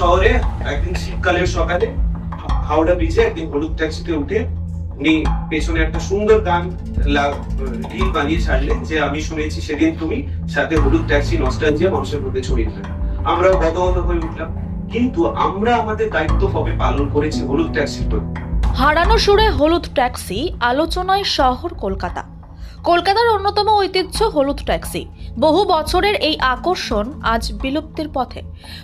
শহরে, একদিন শীতকালের সকালে, হাওড়া ব্রিজে একদিন হলুদ ট্যাক্সিতে উঠে উনি পেছনে একটা সুন্দর গান রিল বানিয়ে ছাড়লেন যে আমি শুনেছি সেদিন তুমি সাথে হলুদ ট্যাক্সি নস্টালজিয়া মানুষের মধ্যে ছড়িয়ে দিলেন আমরাও গদগদ হয়ে উঠলাম। কিন্তু আমরা আমাদের দায়িত্ব কবে পালন করেছি হলুদ ট্যাক্সির হারানো সুরে হলুদ ট্যাক্সি আলোচনায় শহর কলকাতা। কলকাতার অন্যতম ঐতিহ্য হলুদ ট্যাক্সি। বহু বছরের এই আকর্ষণ আজ বিলুপ্তির পথে।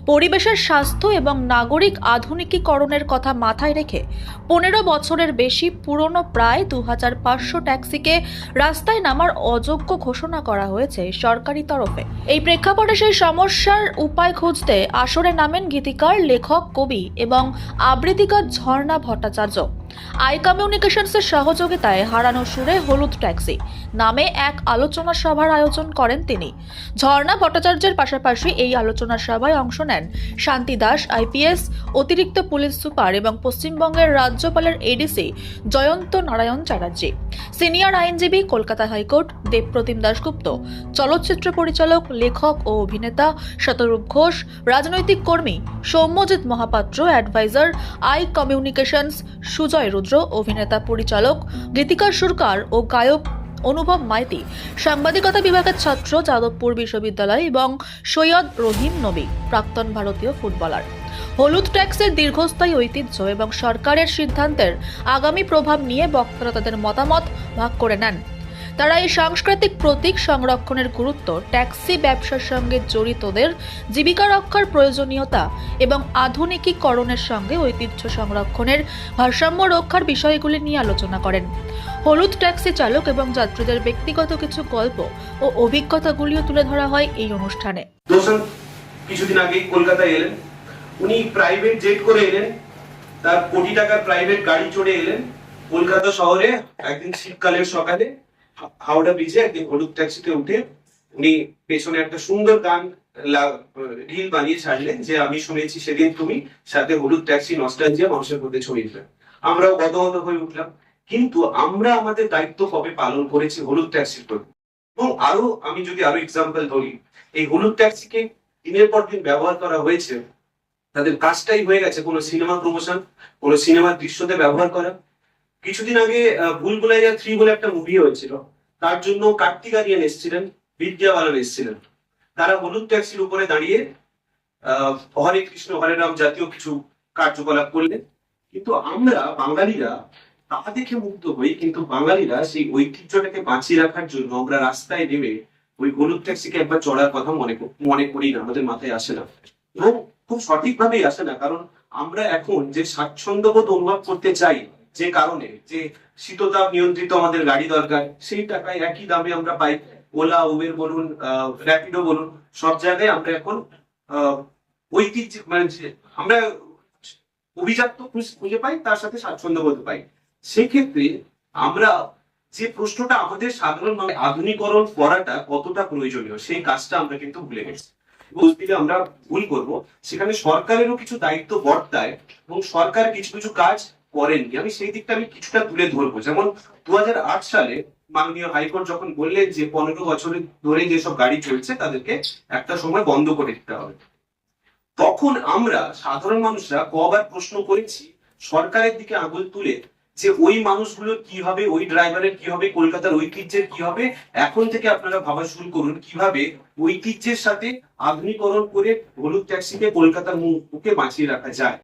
পরিবেশের স্বাস্থ্য এবং নাগরিক আধুনিকীকরণের কথা মাথায় রেখে পনেরো বছরের বেশি পুরনো প্রায় দু হাজার পাঁচশো ট্যাক্সিকে রাস্তায় নামার অযোগ্য ঘোষণা করা হয়েছে সরকারি তরফে। এই প্রেক্ষাপটে সেই সমস্যার উপায় খুঁজতে আসরে নামেন গীতিকার, লেখক, কবি এবং আবৃত্তিকার ঝর্ণা ভট্টাচার্য। আই কমিউনিকেশনসের সহযোগিতায় হারানো সুরে হলুদ ট্যাক্সি নামে এক আলোচনা সভার আয়োজন করেন তিনি। ঝর্ণা ভট্টাচার্যের পাশাপাশি এই আলোচনা সভায় অংশ নেন শান্তি দাস, আইপিএস, অতিরিক্ত পুলিশ সুপার এবং পশ্চিমবঙ্গের রাজ্যপালের এডিসি জয়ন্ত নারায়ণ চ্যাটার্জি। সিনিয়র আইনজীবী কলকাতা হাইকোর্ট দেবপ্রতিম দাশগুপ্ত, চলচ্চিত্র পরিচালক, লেখক ও অভিনেতা শতরূপ ঘোষ, রাজনৈতিক কর্মী Soumyajit Mahapatra, advisor, I communications Sujoy Rudra, অভিনেতা পরিচালক গীতিকার সুরকার ও গায়ক অনুভব মাইতি, সাংবাদিকতা বিভাগের ছাত্র যাদবপুর বিশ্ববিদ্যালয় এবং সৈয়দ রহিম নবী, প্রাক্তন ভারতীয় ফুটবলার। হলুদ ট্যাক্সের দীর্ঘস্থায়ী ঐতিহ্য এবং সরকারের সিদ্ধান্তের আগামী প্রভাব নিয়ে বক্তারা তাদের মতামত ভাগ করে নেন। তারা এই সাংস্কৃতিক প্রতীক সংরক্ষণের গুরুত্ব ট্যাক্সি ব্যবসার সঙ্গে জড়িতদের জীবিকা রক্ষার প্রয়োজনীয়তা এবং আধুনিকীকরণের সঙ্গে ঐতিহ্য সংরক্ষণের ভারসাম্য রক্ষার বিষয়গুলি নিয়ে আলোচনা করেন। হলুদ ট্যাক্সি চালক এবং যাত্রীদের ব্যক্তিগত কিছু গল্প ও অভিজ্ঞতাগুলিও তুলে ধরা হয় এই অনুষ্ঠানে। কিছুদিন আগেই কলকাতায় এলেন। উনি প্রাইভেট জেট করে এলেন। তার কোটি টাকার প্রাইভেট গাড়ি চড়ে এলেন। কলকাতা শহরে একদিন শীতকালের সকালে হাওড়া ব্রিজে একদিন হলুদ ট্যাক্সিতে উঠে উনি পেছনে একটা সুন্দর গান রিল বানিয়ে ছাড়লেন, যে আমি শুনেছি সেদিন তুমি, সাথে হলুদ ট্যাক্সি নস্টালজিয়া মানুষের মধ্যে ছড়িয়ে দিলেন। আমরাও গদগদ হয়ে উঠলাম। কিন্তু আমরা আমাদের দায়িত্ব কবে পালন করেছি হলুদ ট্যাক্সির প্রতি? এবং আরও, আমি যদি আরও এক্সাম্পল ধরি, এই হলুদ ট্যাক্সিকে দিনের পর দিন ব্যবহার করা হয়েছে, তাদের কাজটাই হয়ে গেছে কোনো সিনেমা প্রমোশন কোনো সিনেমার দৃশ্যতে ব্যবহার করা কিছুদিন আগে ভুল ভুলাইয়া থ্রি বলে একটা মুভি হয়েছিল। তার জন্য কার্তিক আরিয়ান এসেছিলেন বিদ্যা বালান এসেছিলেন। তারা হলুদ ট্যাক্সির উপরে দাঁড়িয়ে হরে কৃষ্ণ, হরে রাম জাতীয় কিছু কার্যকলাপ করলেন। কিন্তু আমরা, বাঙালিরা, তা দেখে মুগ্ধ হই, কিন্তু বাঙালিরা সেই ঐতিহ্যটাকে বাঁচিয়ে রাখার জন্য আমরা রাস্তায় নেমে ওই হলুদ ট্যাক্সিকে একবার চড়ার কথা মনে মনে করি না, আমাদের মাথায় আসে না। এবং খুব সঠিকভাবেই আসে না, কারণ আমরা এখন যে স্বাচ্ছন্দ্যবোধ অনুভব করতে চাই যে কারণে যে শীততাপ নিয়ন্ত্রিত আমাদের গাড়ি দরকার, সেই টাকায় একই দামে আমরা পাই ওলা উবের বলুন র্যাপিডো বলুন, সব জায়গায় আমরা এখন ঐতিহ্য মানে আমরা অভিজাত্য খুঁজ- পাই, তার সাথে স্বাচ্ছন্দ্যবোধ পাই। সেক্ষেত্রে আমরা যে প্রশ্নটা আমাদের সাধারণ আধুনিকরণ করাটা কতটা প্রয়োজনীয়, সেই কাজটা আমরা কিন্তু ভুলে গেছি। বুঝ দিলে আমরা ভুল করব। সেখানে সরকারেরও কিছু দায়িত্ব বর্তায় এবং সরকার কিছু কিছু কাজ করেননি। আমি সেই দিকটা আমি কিছুটা তুলে ধরবো। যেমন দু হাজার আট সালে মাননীয় হাইকোর্ট যখন বললেন যে পনেরো বছরের ধরে যেসব গাড়ি চলছে, তাদেরকে একটা সময় বন্ধ করে দিতে হবে। তখন আমরা সাধারণ মানুষরা কবার প্রশ্ন করেছি, সরকারের দিকে আঙুল তুলে যে ওই মানুষগুলো কি হবে, ওই ড্রাইভারের কি হবে, কলকাতার ঐতিহ্যের কি হবে, এখন থেকে আপনারা ভাবা শুরু করুন কীভাবে ঐতিহ্যের সাথে আধুনিকরণ করে হলুদ ট্যাক্সিকে কলকাতার মুখে বাঁচিয়ে রাখা যায়।